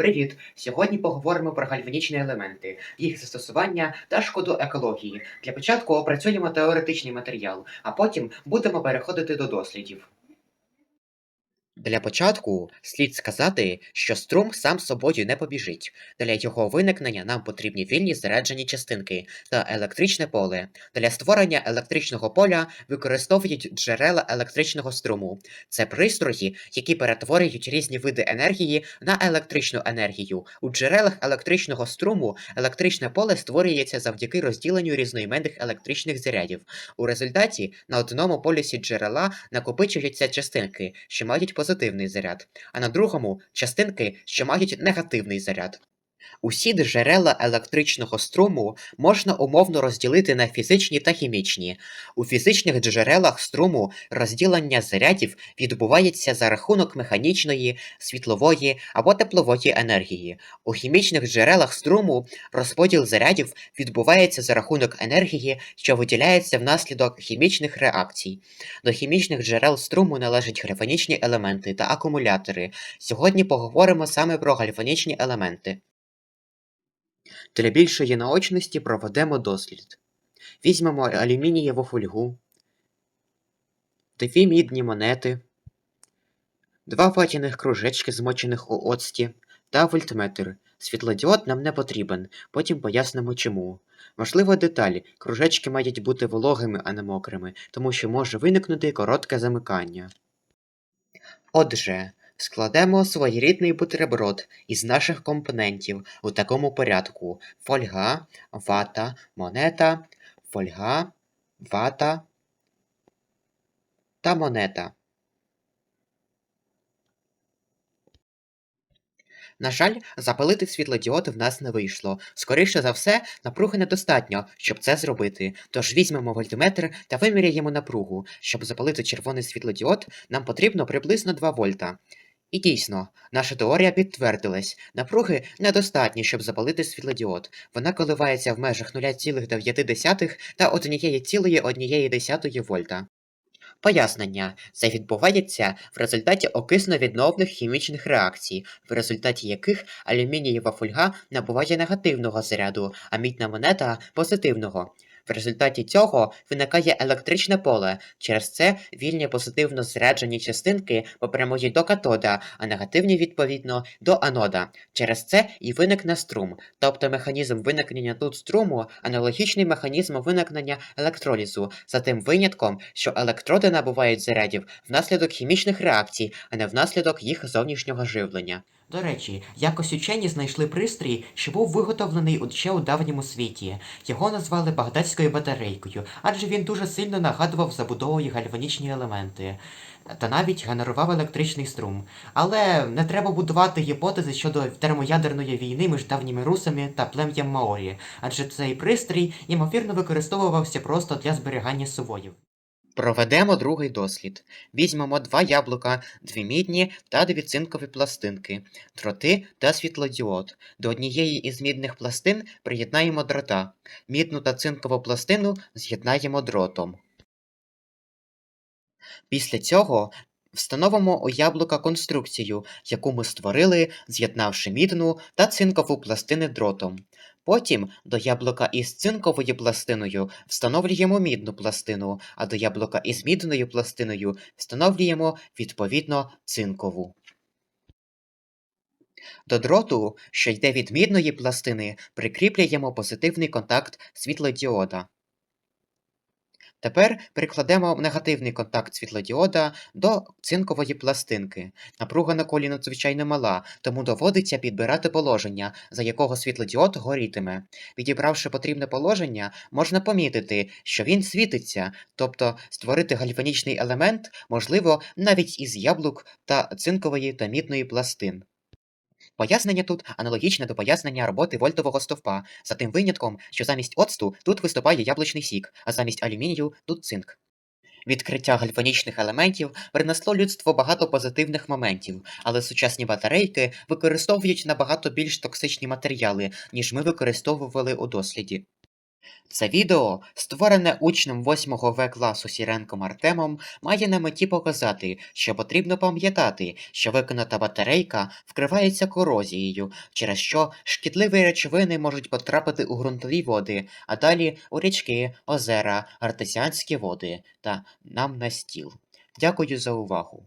Привіт! Сьогодні поговоримо про гальванічні елементи, їх застосування та шкоду екології. Для початку опрацюємо теоретичний матеріал, а потім будемо переходити до дослідів. Для початку слід сказати, що струм сам собою не побіжить. Для його виникнення нам потрібні вільні заряджені частинки та електричне поле. Для створення електричного поля використовують джерела електричного струму. Це пристрої, які перетворюють різні види енергії на електричну енергію. У джерелах електричного струму електричне поле створюється завдяки розділенню різноіменних електричних зарядів. У результаті на одному полюсі джерела накопичуються частинки, що мають позитивний заряд, а на другому частинки, що мають негативний заряд. Усі джерела електричного струму можна умовно розділити на фізичні та хімічні. У фізичних джерелах струму розділення зарядів відбувається за рахунок механічної, світлової або теплової енергії. У хімічних джерелах струму розподіл зарядів відбувається за рахунок енергії, що виділяється внаслідок хімічних реакцій. До хімічних джерел струму належать гальванічні елементи та акумулятори. Сьогодні поговоримо саме про гальванічні елементи. Для більшої наочності проведемо дослід. Візьмемо алюмінієву фольгу, дві мідні монети, два ватяних кружечки, змочених у оцті, та вольтметр. Світлодіод нам не потрібен, потім пояснимо чому. Важлива деталь, кружечки мають бути вологими, а не мокрими, тому що може виникнути коротке замикання. Отже, складемо своєрідний бутерброд із наших компонентів у такому порядку: фольга, вата, монета, фольга, вата та монета. На жаль, запалити світлодіод в нас не вийшло. Скоріше за все, напруги недостатньо, щоб це зробити. Тож візьмемо вольтметр та виміряємо напругу. Щоб запалити червоний світлодіод, нам потрібно приблизно 2 вольта. І дійсно, наша теорія підтвердилась. Напруги недостатньо, щоб запалити світлодіод. Вона коливається в межах 0,9 та 1,1 вольта. Пояснення. Це відбувається в результаті окисно-відновних хімічних реакцій, в результаті яких алюмінієва фольга набуває негативного заряду, а мідна монета позитивного. В результаті цього виникає електричне поле, через це вільні позитивно заряджені частинки попрямують до катода, а негативні відповідно до анода. Через це і виникне струм, тобто механізм виникнення тут струму аналогічний механізму виникнення електролізу, за тим винятком, що електроди набувають зарядів внаслідок хімічних реакцій, а не внаслідок їх зовнішнього живлення. До речі, якось учені знайшли пристрій, що був виготовлений ще у давньому світі. Його назвали багдадською батарейкою, адже він дуже сильно нагадував забудовою гальванічні елементи та навіть генерував електричний струм. Але не треба будувати гіпотези щодо термоядерної війни між давніми русами та плем'ям Маорі, адже цей пристрій ймовірно використовувався просто для зберігання сувоїв. Проведемо другий дослід. Візьмемо два яблука, дві мідні та дві цинкові пластинки, дроти та світлодіод. До однієї із мідних пластин приєднаємо дрота. Мідну та цинкову пластину з'єднаємо дротом. Після цього встановимо у яблука конструкцію, яку ми створили, з'єднавши мідну та цинкову пластини дротом. Потім до яблука із цинковою пластиною встановлюємо мідну пластину, а до яблука із мідною пластиною встановлюємо відповідно цинкову. До дроту, що йде від мідної пластини, прикріплюємо позитивний контакт світлодіода. Тепер прикладемо негативний контакт світлодіода до цинкової пластинки. Напруга на колі надзвичайно мала, тому доводиться підбирати положення, за якого світлодіод горітиме. Підібравши потрібне положення, можна помітити, що він світиться, тобто створити гальванічний елемент можливо навіть із яблук та цинкової та мідної пластин. Пояснення тут аналогічне до пояснення роботи вольтового стовпа, за тим винятком, що замість оцту тут виступає яблучний сік, а замість алюмінію тут цинк. Відкриття гальванічних елементів принесло людству багато позитивних моментів, але сучасні батарейки використовують набагато більш токсичні матеріали, ніж ми використовували у досліді. Це відео, створене учнем 8 В класу Сіренком Артемом, має на меті показати, що потрібно пам'ятати, що виконана батарейка вкривається корозією, через що шкідливі речовини можуть потрапити у ґрунтові води, а далі у річки, озера, артезіанські води та нам на стіл. Дякую за увагу.